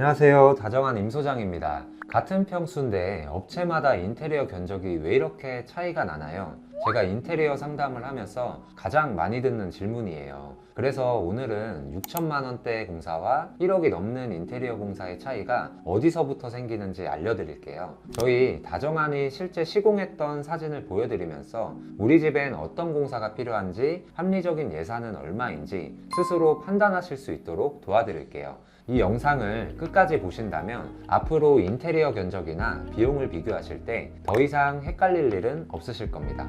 안녕하세요. 다정한 임 소장입니다. 같은 평수인데 업체마다 인테리어 견적이 왜 이렇게 차이가 나나요? 제가 인테리어 상담을 하면서 가장 많이 듣는 질문이에요. 그래서 오늘은 6천만 원대 공사와 1억이 넘는 인테리어 공사의 차이가 어디서부터 생기는지 알려드릴게요. 저희 다정한이 실제 시공했던 사진을 보여드리면서 우리 집엔 어떤 공사가 필요한지 합리적인 예산은 얼마인지 스스로 판단하실 수 있도록 도와드릴게요. 이 영상을 끝까지 보신다면 앞으로 인테리어 견적이나 비용을 비교하실 때 더 이상 헷갈릴 일은 없으실 겁니다.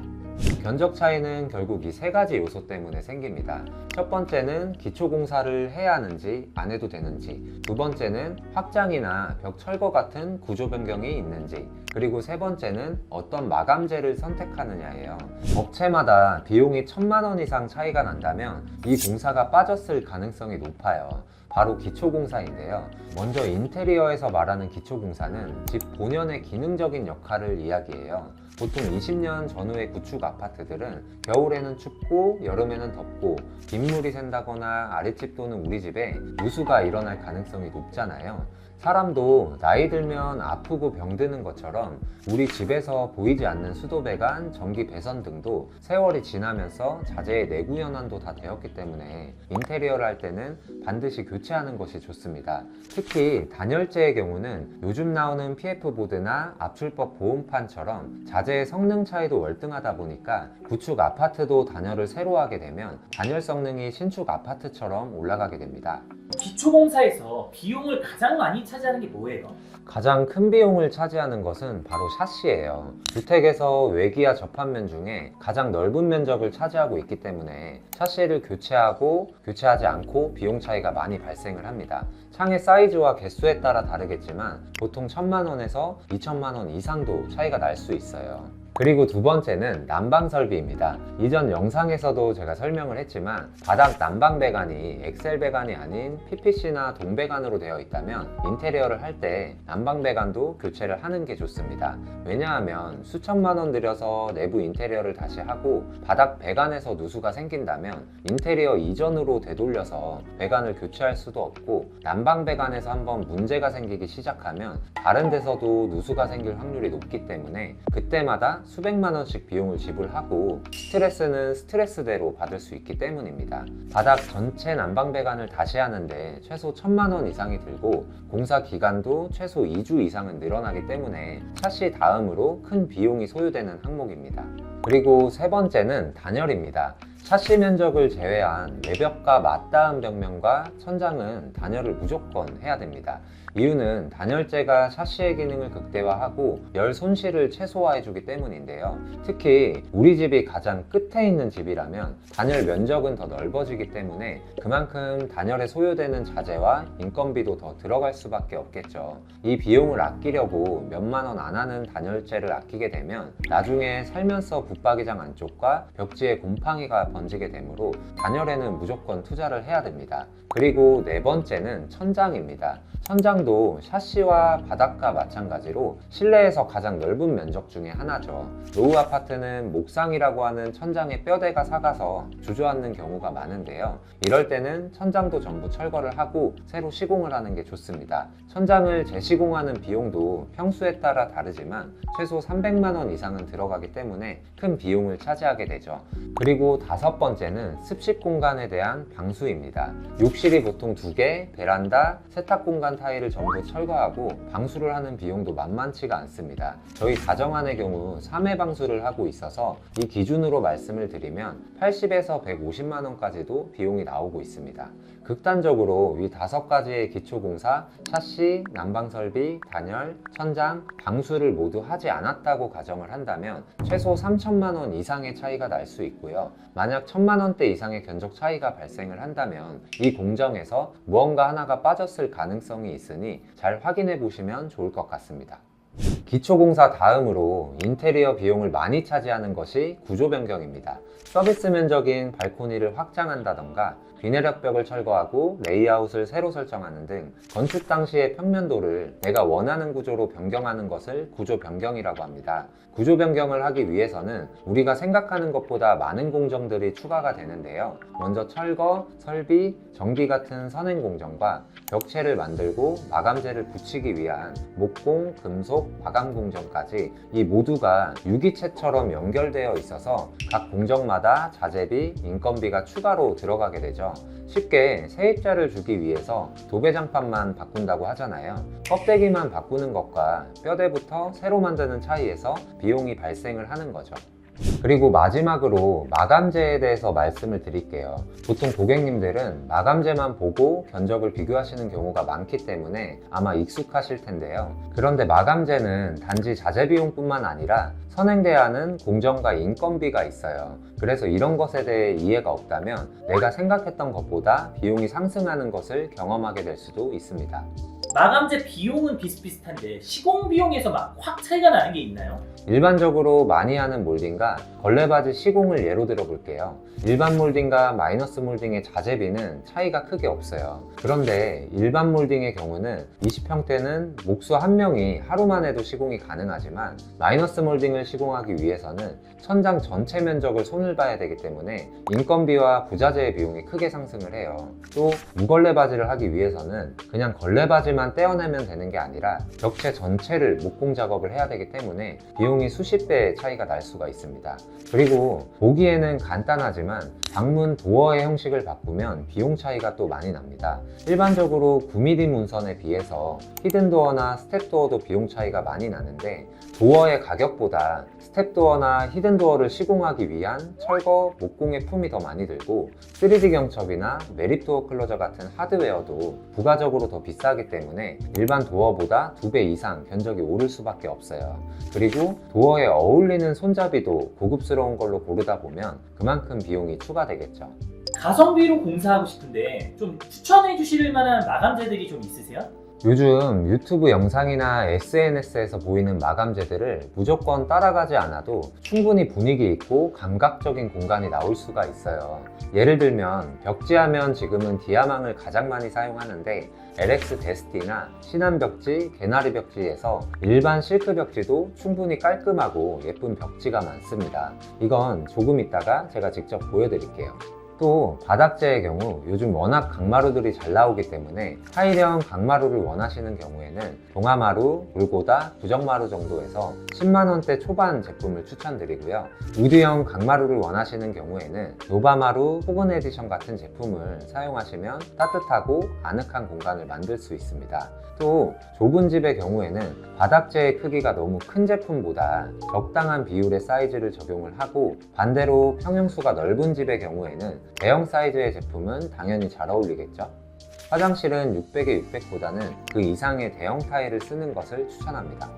견적 차이는 결국 이 세 가지 요소 때문에 생깁니다. 첫 번째는 기초 공사를 해야 하는지 안 해도 되는지, 두 번째는 확장이나 벽 철거 같은 구조 변경이 있는지, 그리고 세 번째는 어떤 마감재를 선택하느냐예요. 업체마다 비용이 천만 원 이상 차이가 난다면 이 공사가 빠졌을 가능성이 높아요. 바로 기초공사인데요. 먼저 인테리어에서 말하는 기초공사는 집 본연의 기능적인 역할을 이야기해요. 보통 20년 전후의 구축 아파트들은 겨울에는 춥고 여름에는 덥고 빗물이 샌다거나 아랫집 또는 우리 집에 누수가 일어날 가능성이 높잖아요. 사람도 나이 들면 아프고 병드는 것처럼 우리 집에서 보이지 않는 수도 배관, 전기 배선 등도 세월이 지나면서 자재의 내구 연한도 다 되었기 때문에 인테리어를 할 때는 반드시 교체하는 것이 좋습니다. 특히 단열재의 경우는 요즘 나오는 PF 보드나 압출법 보온판처럼 자재의 성능 차이도 월등하다 보니까 구축 아파트도 단열을 새로 하게 되면 단열 성능이 신축 아파트처럼 올라가게 됩니다. 기초공사에서 비용을 가장 많이 차지하는 게 뭐예요? 가장 큰 비용을 차지하는 것은 바로 샤시예요. 주택에서 외기와 접합면 중에 가장 넓은 면적을 차지하고 있기 때문에 샤시를 교체하고 교체하지 않고 비용 차이가 많이 발생을 합니다. 창의 사이즈와 개수에 따라 다르겠지만 보통 1000만 원에서 2000만 원 이상도 차이가 날 수 있어요. 그리고 두 번째는 난방 설비입니다. 이전 영상에서도 제가 설명을 했지만 바닥 난방 배관이 엑셀 배관이 아닌 PPC나 동배관으로 되어 있다면 인테리어를 할 때 난방 배관도 교체를 하는 게 좋습니다. 왜냐하면 수천만 원 들여서 내부 인테리어를 다시 하고 바닥 배관에서 누수가 생긴다면 인테리어 이전으로 되돌려서 배관을 교체할 수도 없고 난방 배관에서 한번 문제가 생기기 시작하면 다른 데서도 누수가 생길 확률이 높기 때문에 그때마다 수백만 원씩 비용을 지불하고 스트레스는 스트레스대로 받을 수 있기 때문입니다. 바닥 전체 난방 배관을 다시 하는데 최소 천만 원 이상이 들고 공사 기간도 최소 2주 이상은 늘어나기 때문에 샤시 다음으로 큰 비용이 소요되는 항목입니다. 그리고 세 번째는 단열입니다. 샤시 면적을 제외한 외벽과 맞닿은 벽면과 천장은 단열을 무조건 해야 됩니다. 이유는 단열재가 샤시의 기능을 극대화하고 열 손실을 최소화해주기 때문인데요. 특히 우리 집이 가장 끝에 있는 집이라면 단열 면적은 더 넓어지기 때문에 그만큼 단열에 소요되는 자재와 인건비도 더 들어갈 수밖에 없겠죠. 이 비용을 아끼려고 몇만 원 안 하는 단열재를 아끼게 되면 나중에 살면서 붙박이장 안쪽과 벽지에 곰팡이가 번지게 되므로 단열에는 무조건 투자를 해야 됩니다. 그리고 네 번째는 천장입니다. 천장도 샤시와 바닥과 마찬가지로 실내에서 가장 넓은 면적 중에 하나죠. 노후 아파트는 목상이라고 하는 천장에 뼈대가 사가서 주저앉는 경우가 많은데요. 이럴 때는 천장도 전부 철거를 하고 새로 시공을 하는 게 좋습니다. 천장을 재시공하는 비용도 평수에 따라 다르지만 최소 300만 원 이상은 들어가기 때문에 큰 비용을 차지하게 되죠. 그리고 다섯 번째는 습식 공간에 대한 방수입니다. 욕실이 보통 두 개, 베란다, 세탁 공간 타일을 전부 철거하고 방수를 하는 비용도 만만치가 않습니다. 저희 다정한의 경우 3회 방수를 하고 있어서 이 기준으로 말씀을 드리면 80에서 150만 원까지도 비용이 나오고 있습니다. 극단적으로 이 다섯 가지의 기초공사, 샤시, 난방설비, 단열, 천장, 방수를 모두 하지 않았다고 가정을 한다면 최소 3천만 원 이상의 차이가 날 수 있고요. 만약 천만 원대 이상의 견적 차이가 발생을 한다면 이 공정에서 무언가 하나가 빠졌을 가능성이 있으니 잘 확인해 보시면 좋을 것 같습니다. 기초공사 다음으로 인테리어 비용을 많이 차지하는 것이 구조 변경입니다. 서비스 면적인 발코니를 확장한다던가 비내력벽을 철거하고 레이아웃을 새로 설정하는 등 건축 당시의 평면도를 내가 원하는 구조로 변경하는 것을 구조 변경이라고 합니다. 구조 변경을 하기 위해서는 우리가 생각하는 것보다 많은 공정들이 추가가 되는데요. 먼저 철거, 설비, 전기 같은 선행 공정과 벽체를 만들고 마감재를 붙이기 위한 목공, 금속, 마감 공정까지 이 모두가 유기체처럼 연결되어 있어서 각 공정마다 자재비, 인건비가 추가로 들어가게 되죠. 쉽게 세입자를 주기 위해서 도배장판만 바꾼다고 하잖아요. 껍데기만 바꾸는 것과 뼈대부터 새로 만드는 차이에서 비용이 발생을 하는 거죠. 그리고 마지막으로 마감재에 대해서 말씀을 드릴게요. 보통 고객님들은 마감재만 보고 견적을 비교하시는 경우가 많기 때문에 아마 익숙하실 텐데요. 그런데 마감재는 단지 자재 비용뿐만 아니라 선행돼야 하는 공정과 인건비가 있어요. 그래서 이런 것에 대해 이해가 없다면 내가 생각했던 것보다 비용이 상승하는 것을 경험하게 될 수도 있습니다. 마감재 비용은 비슷비슷한데 시공 비용에서 막 확 차이가 나는 게 있나요? 일반적으로 많이 하는 몰딩과 걸레바지 시공을 예로 들어 볼게요. 일반 몰딩과 마이너스 몰딩의 자재비는 차이가 크게 없어요. 그런데 일반 몰딩의 경우는 20평대는 목수 한 명이 하루만 해도 시공이 가능하지만 마이너스 몰딩을 시공하기 위해서는 천장 전체 면적을 손을 봐야 되기 때문에 인건비와 부자재의 비용이 크게 상승을 해요. 또 무걸레 바지를 하기 위해서는 그냥 걸레 바지 만 떼어내면 되는 게 아니라 벽체 전체를 목공 작업을 해야 되기 때문에 비용이 수십 배의 차이가 날 수가 있습니다. 그리고 보기에는 간단하지만 방문 도어의 형식을 바꾸면 비용 차이가 또 많이 납니다. 일반적으로 9mm 문선에 비해서 히든 도어나 스텝 도어도 비용 차이가 많이 나는데 도어의 가격보다 스텝도어나 히든도어를 시공하기 위한 철거, 목공의 품이 더 많이 들고 3D 경첩이나 매립도어 클로저 같은 하드웨어도 부가적으로 더 비싸기 때문에 일반 도어보다 2배 이상 견적이 오를 수밖에 없어요. 그리고 도어에 어울리는 손잡이도 고급스러운 걸로 고르다 보면 그만큼 비용이 추가되겠죠. 가성비로 공사하고 싶은데 좀 추천해 주실 만한 마감재들이 좀 있으세요? 요즘 유튜브 영상이나 SNS에서 보이는 마감재들을 무조건 따라가지 않아도 충분히 분위기 있고 감각적인 공간이 나올 수가 있어요. 예를 들면 벽지하면 지금은 디아망을 가장 많이 사용하는데 LX 데스티나 신한 벽지, 개나리 벽지에서 일반 실크 벽지도 충분히 깔끔하고 예쁜 벽지가 많습니다. 이건 조금 있다가 제가 직접 보여드릴게요. 또 바닥재의 경우 요즘 워낙 강마루들이 잘 나오기 때문에 하이령 강마루를 원하시는 경우에는 동아마루, 물고다, 부정마루 정도에서 10만원대 초반 제품을 추천드리고요. 우드형 강마루를 원하시는 경우에는 노바마루, 호근 에디션 같은 제품을 사용하시면 따뜻하고 아늑한 공간을 만들 수 있습니다. 또 좁은 집의 경우에는 바닥재의 크기가 너무 큰 제품보다 적당한 비율의 사이즈를 적용을 하고 반대로 평형수가 넓은 집의 경우에는 대형 사이즈의 제품은 당연히 잘 어울리겠죠. 화장실은 600에 600보다는 그 이상의 대형 타일을 쓰는 것을 추천합니다.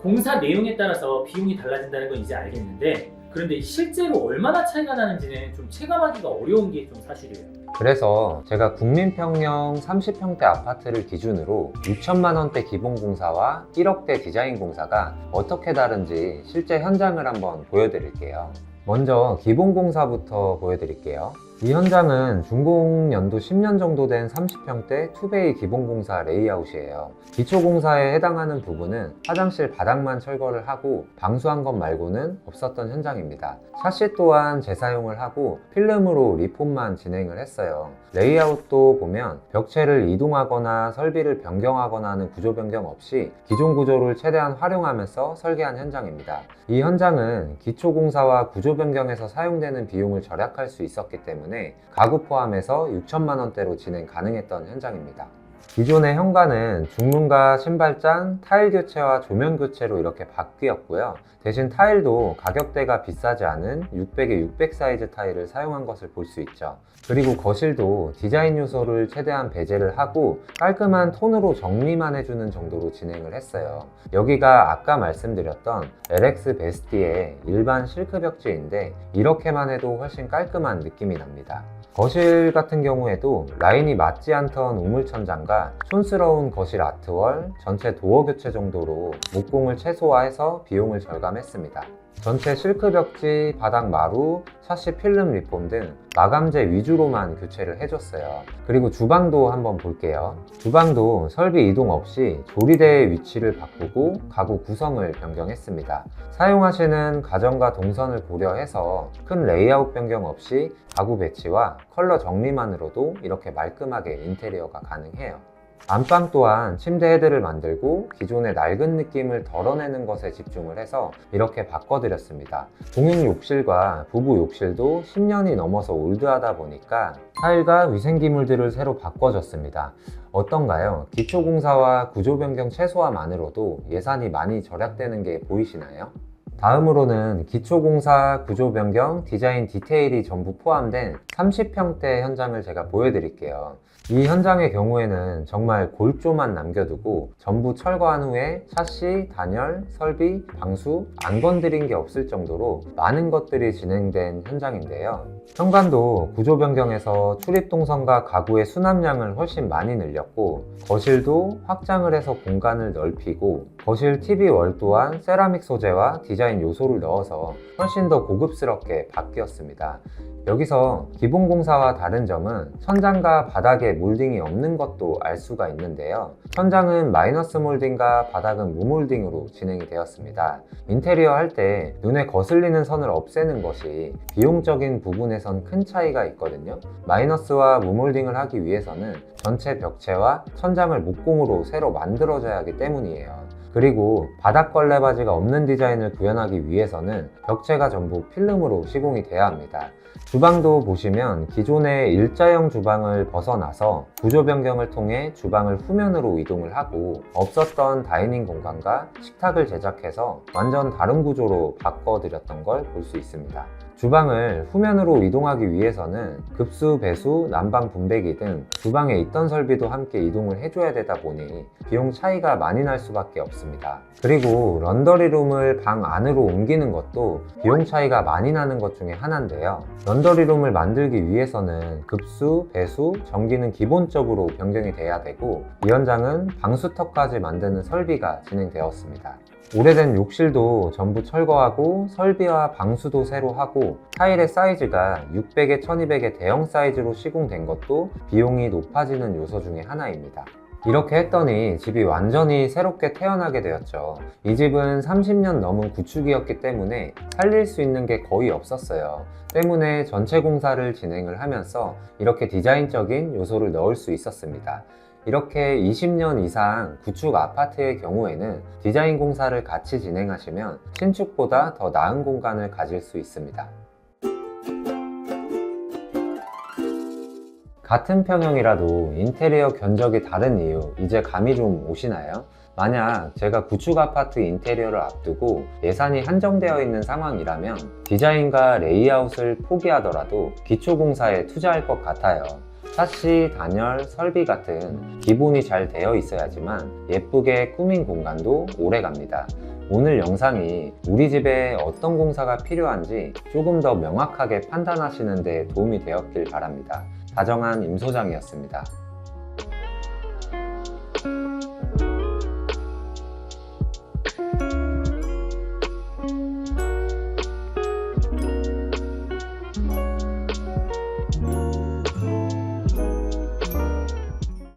공사 내용에 따라서 비용이 달라진다는 건 이제 알겠는데 그런데 실제로 얼마나 차이가 나는지는 좀 체감하기가 어려운 게 좀 사실이에요. 그래서 제가 국민평형 30평대 아파트를 기준으로 6천만 원대 기본공사와 1억대 디자인 공사가 어떻게 다른지 실제 현장을 한번 보여드릴게요. 먼저 기본공사부터 보여드릴게요. 이 현장은 준공 연도 10년 정도 된 30평대 투베이 기본공사 레이아웃이에요. 기초공사에 해당하는 부분은 화장실 바닥만 철거를 하고 방수한 것 말고는 없었던 현장입니다. 샤시 또한 재사용을 하고 필름으로 리폼만 진행을 했어요. 레이아웃도 보면 벽체를 이동하거나 설비를 변경하거나 하는 구조 변경 없이 기존 구조를 최대한 활용하면서 설계한 현장입니다. 이 현장은 기초공사와 구조 변경에서 사용되는 비용을 절약할 수 있었기 때문에 가구 포함해서 6천만 원대로 진행 가능했던 현장입니다. 기존의 현관은 중문과 신발장, 타일 교체와 조명 교체로 이렇게 바뀌었고요. 대신 타일도 가격대가 비싸지 않은 600에 600 사이즈 타일을 사용한 것을 볼 수 있죠. 그리고 거실도 디자인 요소를 최대한 배제를 하고 깔끔한 톤으로 정리만 해주는 정도로 진행을 했어요. 여기가 아까 말씀드렸던 LX 베스티의 일반 실크 벽지인데 이렇게만 해도 훨씬 깔끔한 느낌이 납니다. 거실 같은 경우에도 라인이 맞지 않던 우물천장과 촌스러운 거실 아트월, 전체 도어 교체 정도로 목공을 최소화해서 비용을 절감했습니다. 전체 실크 벽지, 바닥 마루, 샤시 필름 리폼 등 마감재 위주로만 교체를 해줬어요. 그리고 주방도 한번 볼게요. 주방도 설비 이동 없이 조리대의 위치를 바꾸고 가구 구성을 변경했습니다. 사용하시는 가정과 동선을 고려해서 큰 레이아웃 변경 없이 가구 배치와 컬러 정리만으로도 이렇게 말끔하게 인테리어가 가능해요. 안방 또한 침대 헤드를 만들고 기존의 낡은 느낌을 덜어내는 것에 집중을 해서 이렇게 바꿔드렸습니다. 공용 욕실과 부부 욕실도 10년이 넘어서 올드하다 보니까 타일과 위생기물들을 새로 바꿔줬습니다. 어떤가요? 기초공사와 구조 변경 최소화만으로도 예산이 많이 절약되는 게 보이시나요? 다음으로는 기초공사, 구조 변경, 디자인 디테일이 전부 포함된 30평대 현장을 제가 보여드릴게요. 이 현장의 경우에는 정말 골조만 남겨두고 전부 철거한 후에 샤시, 단열, 설비, 방수 안 건드린 게 없을 정도로 많은 것들이 진행된 현장인데요. 현관도 구조 변경해서 출입 동선과 가구의 수납량을 훨씬 많이 늘렸고 거실도 확장을 해서 공간을 넓히고 거실 TV 월 또한 세라믹 소재와 디자인 요소를 넣어서 훨씬 더 고급스럽게 바뀌었습니다. 여기서 기본 공사와 다른 점은 천장과 바닥에 몰딩이 없는 것도 알 수가 있는데요. 천장은 마이너스 몰딩과 바닥은 무몰딩으로 진행이 되었습니다. 인테리어 할 때 눈에 거슬리는 선을 없애는 것이 비용적인 부분에선 큰 차이가 있거든요. 마이너스와 무몰딩을 하기 위해서는 전체 벽체와 천장을 목공으로 새로 만들어줘야 하기 때문이에요. 그리고 바닥 걸레 바지가 없는 디자인을 구현하기 위해서는 벽체가 전부 필름으로 시공이 돼야 합니다. 주방도 보시면 기존의 일자형 주방을 벗어나서 구조 변경을 통해 주방을 후면으로 이동을 하고 없었던 다이닝 공간과 식탁을 제작해서 완전 다른 구조로 바꿔드렸던 걸 볼 수 있습니다. 주방을 후면으로 이동하기 위해서는 급수, 배수, 난방 분배기 등 주방에 있던 설비도 함께 이동을 해줘야 되다 보니 비용 차이가 많이 날 수밖에 없습니다. 그리고 런더리룸을 방 안으로 옮기는 것도 비용 차이가 많이 나는 것 중에 하나인데요. 런더리룸을 만들기 위해서는 급수, 배수, 전기는 기본적으로 변경이 돼야 되고 이 현장은 방수턱까지 만드는 설비가 진행되었습니다. 오래된 욕실도 전부 철거하고 설비와 방수도 새로 하고 타일의 사이즈가 600에 1200의 대형 사이즈로 시공된 것도 비용이 높아지는 요소 중에 하나입니다. 이렇게 했더니 집이 완전히 새롭게 태어나게 되었죠. 이 집은 30년 넘은 구축이었기 때문에 살릴 수 있는 게 거의 없었어요. 때문에 전체 공사를 진행을 하면서 이렇게 디자인적인 요소를 넣을 수 있었습니다. 이렇게 20년 이상 구축 아파트의 경우에는 디자인 공사를 같이 진행하시면 신축보다 더 나은 공간을 가질 수 있습니다. 같은 평형이라도 인테리어 견적이 다른 이유 이제 감이 좀 오시나요? 만약 제가 구축 아파트 인테리어를 앞두고 예산이 한정되어 있는 상황이라면 디자인과 레이아웃을 포기하더라도 기초 공사에 투자할 것 같아요. 샤시, 단열, 설비 같은 기본이 잘 되어 있어야지만 예쁘게 꾸민 공간도 오래 갑니다. 오늘 영상이 우리 집에 어떤 공사가 필요한지 조금 더 명확하게 판단하시는 데 도움이 되었길 바랍니다. 다정한 임소장이었습니다.